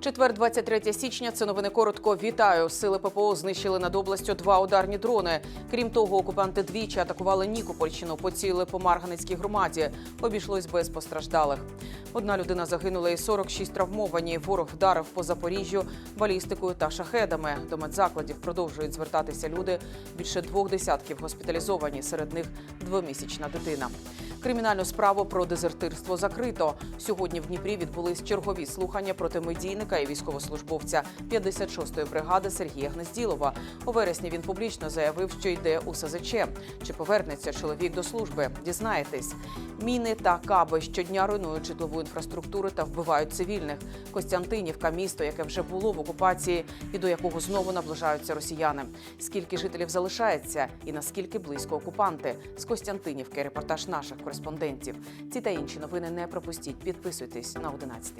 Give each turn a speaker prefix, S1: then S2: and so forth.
S1: Четвер, 23 січня. Це новини коротко. Вітаю. Сили ППО знищили над областю два ударні дрони. Крім того, окупанти двічі атакували Нікопольщину, поцілили по Марганецькій громаді. Обійшлось без постраждалих. Одна людина загинула і 46 травмовані. Ворог вдарив по Запоріжжю балістикою та шахедами. До медзакладів продовжують звертатися люди. Більше двох десятків госпіталізовані. Серед них двомісячна дитина. Кримінальну справу про дезертирство закрито. Сьогодні в Дніпрі відбулись чергові слухання проти медійника і військовослужбовця 56-ї бригади Сергія Гнезділова. У вересні він публічно заявив, що йде у СЗЧ. Чи повернеться чоловік до служби? Дізнаєтесь. Міни та каби щодня руйнують житлову інфраструктуру та вбивають цивільних. Костянтинівка місто, яке вже було в окупації і до якого знову наближаються росіяни. Скільки жителів залишається і наскільки близько окупанти? З Костянтинівки репортаж наших кореспондентів. Ці та інші новини не пропустіть. Підписуйтесь на 11.